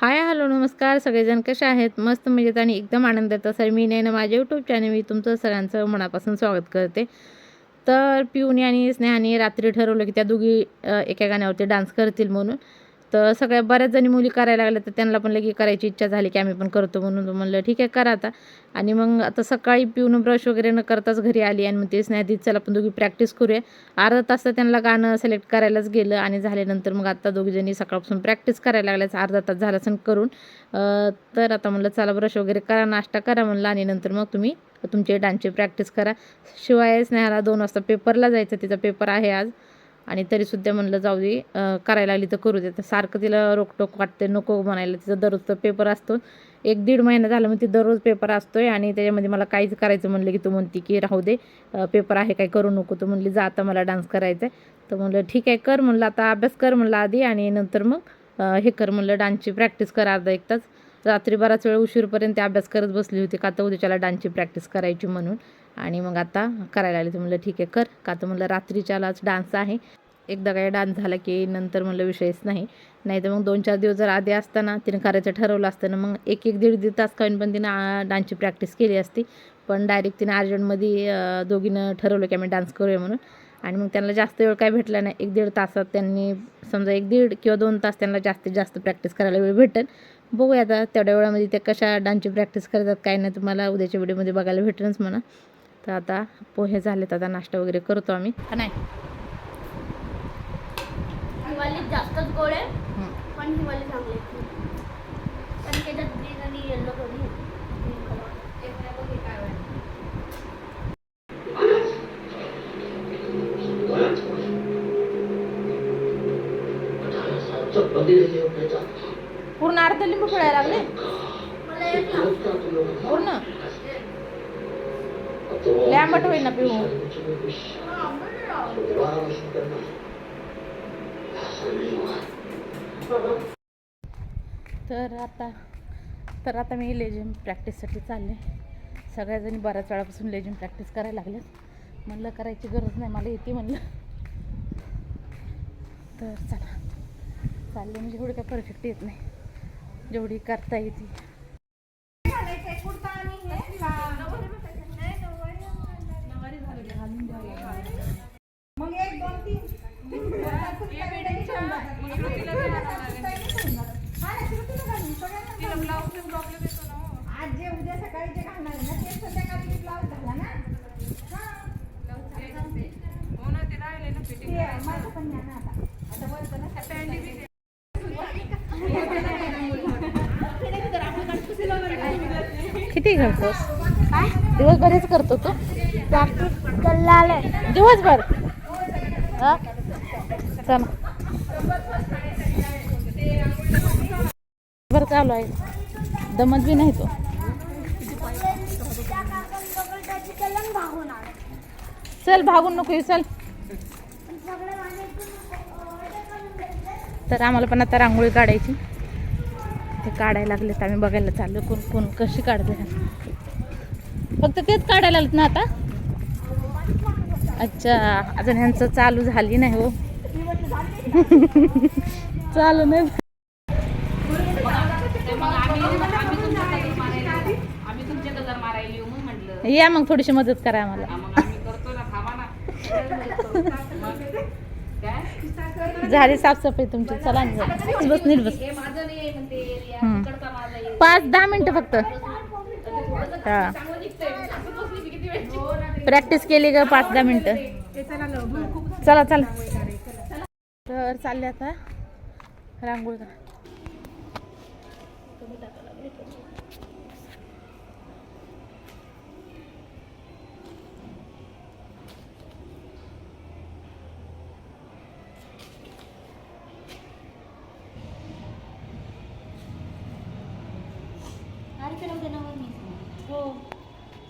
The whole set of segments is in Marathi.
हाय हॅलो नमस्कार. सगळेजण कसे आहेत? मस्त मजेत आणि एकदम आनंदात. सर मी नाही ना माझ्या यूट्यूब चॅनल मी तुमचं सगळ्यांचं मनापासून स्वागत करते. तर पिऊनी आणि स्नेहाने रात्री ठरवलं की त्या दोघी एका गाण्यावरती डान्स करतील म्हणून. तर सगळ्या बऱ्याच जणी मुली करायला लागल्या तर त्यांना पण लगे करायची इच्छा झाली की आम्ही पण करतो म्हणून. म्हणलं ठीक आहे करा आता. आणि मग आता सकाळी पिऊन ब्रश वगैरे न करताच घरी आली आणि मग ते स्नेहा चला आपण दोघी प्रॅक्टिस करूया. अर्धा तास तर त्यांना गाणं सिलेक्ट करायलाच गेलं आणि झाल्यानंतर मग आता दोघीजणी सकाळपासून प्रॅक्टिस करायला लागल्याच अर्धा तास झाला सण करून. तर आता म्हणलं चला ब्रश वगैरे करा नाश्ता करा म्हणलं आणि नंतर मग तुम्ही तुमचे डान्सची प्रॅक्टिस करा. शिवाय स्नेहाला दोन वाजता पेपरला जायचं तिचा पेपर आहे आज. आणि तरीसुद्धा म्हणलं जाऊ दे करायला लागली तर करू दे. तर सारखं तिला रोकटोक वाटते नको म्हणायला. तिचा दररोजचा पेपर असतो. एक दीड महिना झाला मग ती दररोज पेपर असतोय आणि त्याच्यामध्ये मला काहीच करायचं म्हणलं की तू म्हणते की राहू दे पेपर आहे काय करू नको. तू म्हणली जा आता मला डान्स करायचा आहे तर म्हणलं ठीक आहे कर. म्हणलं आता अभ्यास कर म्हणलं आधी आणि नंतर मग हे कर. म्हणलं डान्सची प्रॅक्टिस कर अर्धा एक तास. रात्री बराच वेळ उशीरपर्यंत अभ्यास करत बसली होती का तर उद्याच्याला डान्सची प्रॅक्टिस करायची म्हणून. आणि मग आता करायला आली तर म्हणलं ठीक आहे कर. का तर म्हणलं रात्रीच्यालाच डान्स आहे. एकदा काय डान्स झाला की नंतर म्हणलं विषयच नाही. नाही तर मग दोन चार दिवस जर आधी असताना तिने करायचं ठरवलं असतं ना मग एक एक दीड दीड तास काढून पण तिनं डान्सची प्रॅक्टिस केली असती. पण डायरेक्ट तिने अर्जंटमध्ये दोघीनं ठरवलं की आम्ही डान्स करूया म्हणून. आणि मग त्यांना जास्त वेळ काय भेटला नाही. एक दीड तासात त्यांनी समजा एक दीड किंवा दोन तास त्यांना जास्तीत जास्त प्रॅक्टिस करायला वेळ भेटेल. बघूया आता तेवढ्या वेळामध्ये ते कशा डान्सची प्रॅक्टिस करतात काय नाही तुम्हाला उद्याच्या व्हिडिओमध्ये बघायला भेटेलच म्हणा. तर आता पोहे झालेत आता नाश्ता वगैरे करतो आम्ही. नाही. हिवाली जास्तच गोड आहे हं. पण हिवाली चांगली आहे कारण त्याच्यात ग्रीन आणि येल्लो हे आहे. पूर्ण अर्ध लिंबू पिळायला लागले मला. पूर्ण लय आंबट होईल ना पिऊ हा. तर आता तर आता मी लेझिम प्रॅक्टिससाठी चालले. सगळ्याजणी बऱ्याच वेळापासून लेझिम प्रॅक्टिस करायला लागल्यात म्हणलं करायची गरज नाही मला येते म्हणलं. तर चला. चालले म्हणजे एवढी काय परफेक्ट येत नाही. जेवढी करता येते. मग एक दोन तीन. आज जे उद्या सकाळी जे घालणार आहे ना ते संध्याकाळी ब्लाऊज घाला ना. ते माझं पण न्या ना आता. आता वरचं ना किती करतोस दिवसभरच करतो तू? दिवसभर? हा? चल. चालू आहे. दमत बी नाही तो. चल भागून नको येऊ, चल. तर आम्हाला पण आता रांगोळी काढायची. ते काढायला लागले तर आम्ही बघायला चाललो कोण कोण कशी काढते? फक्त तेच काढायला लागलेत ना आता? अच्छा अजून ह्यांचं चालू झाली नाही हो. चालू नाही. या मग थोडीशी मदत करा आम्हाला. झाली साफसफाई तुमची चला. बस नीट बस. पाच दहा मिनिटं फक्त. हा. प्रॅक्टिस केली का पाच दहा मिनिटं. चला चला. तर चालले आता रांगोळी करा. तारखेला उद्या नवं मी. हो संध्याकाळी वेदिकाला काय वेदिकाला नाही सण वेदिकाला आणायलाच जाणार होतो मला. साडी? साडी साडी चेंज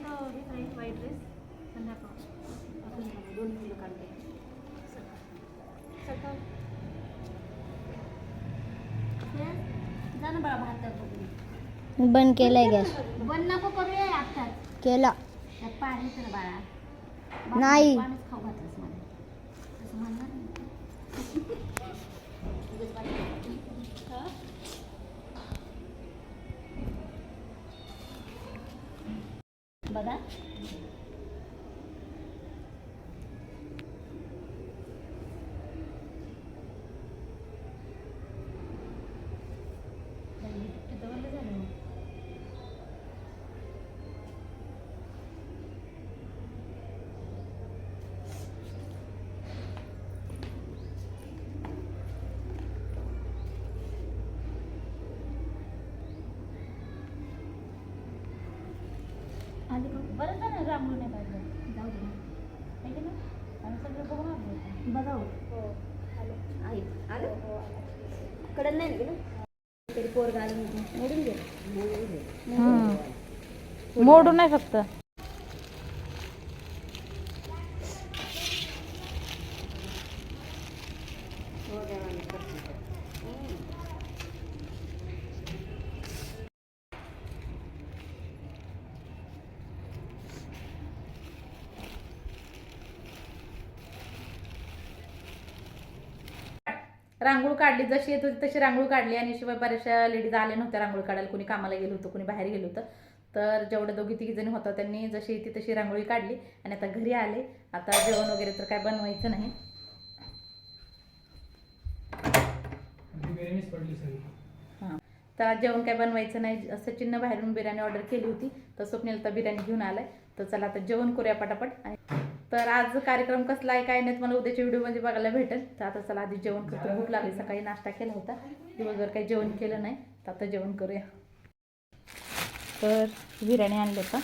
तर हे राहील व्हाईट ड्रेस संध्याकाळ आपण दोन किलो काढते सकाळ सकाळ जा ना बाळा भात बंद केलाय गॅस बंद नको करूया आत्ताच केला त्यात पाणी तर बाळा नाही. पाणीच खाऊ घातलंस मला तसं म्हणणार नाही. बघा किती बंद झालं मग? आली का? बरं झालं रांगोळी नाही काढलं जाऊ दे आहे की नाही? आम्ही सगळं बघून आलो. बघा हो. आहे. आलं? कडन नाही ना गेलं तरी पोर घालून मोडून गेलं हम्म. मोडून नाही फक्त. रांगोळ काढली जशी येत होती तशी रांगोळ काढली. आणि शिवाय बऱ्याचशा लेडीज आल्या नव्हत्या रांगोळी काढायला. कोणी कामाला गेलं होतं कोणी बाहेर गेलं होतं. तर जेवढ्या दोघी तिघी जणी होत्या त्यांनी जशी येते तशी रांगोळी काढली. आणि आता घरी आले. आता जेवण वगैरे तर काय बनवायचं नाही. हां. तर आज जेवण काय बनवायचं नाही सचिननं बाहेरून बिर्याणी ऑर्डर केली होती. तर स्वप्नील तर बिर्याणी घेऊन आलाय. तर चला आता जेवण करूया पटापट. आणि तर आज कार्यक्रम कसला आहे काय नाही मला उद्याच्या व्हिडिओमध्ये बघायला भेटेल. तर आता चला आधी जेवण करतो. भूक लागली सकाळी नाश्ता केला होता. दिवसभर काही जेवण केलं नाही. तर आता जेवण करूया. तर बिर्याणी आणली का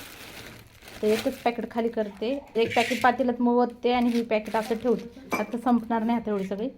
तर एकच पॅकेट खाली करते. एक पॅकेट पातेल्यात मोवते आणि ही पॅकेट असं ठेवते. आता संपणार नाही आता एवढी सगळी.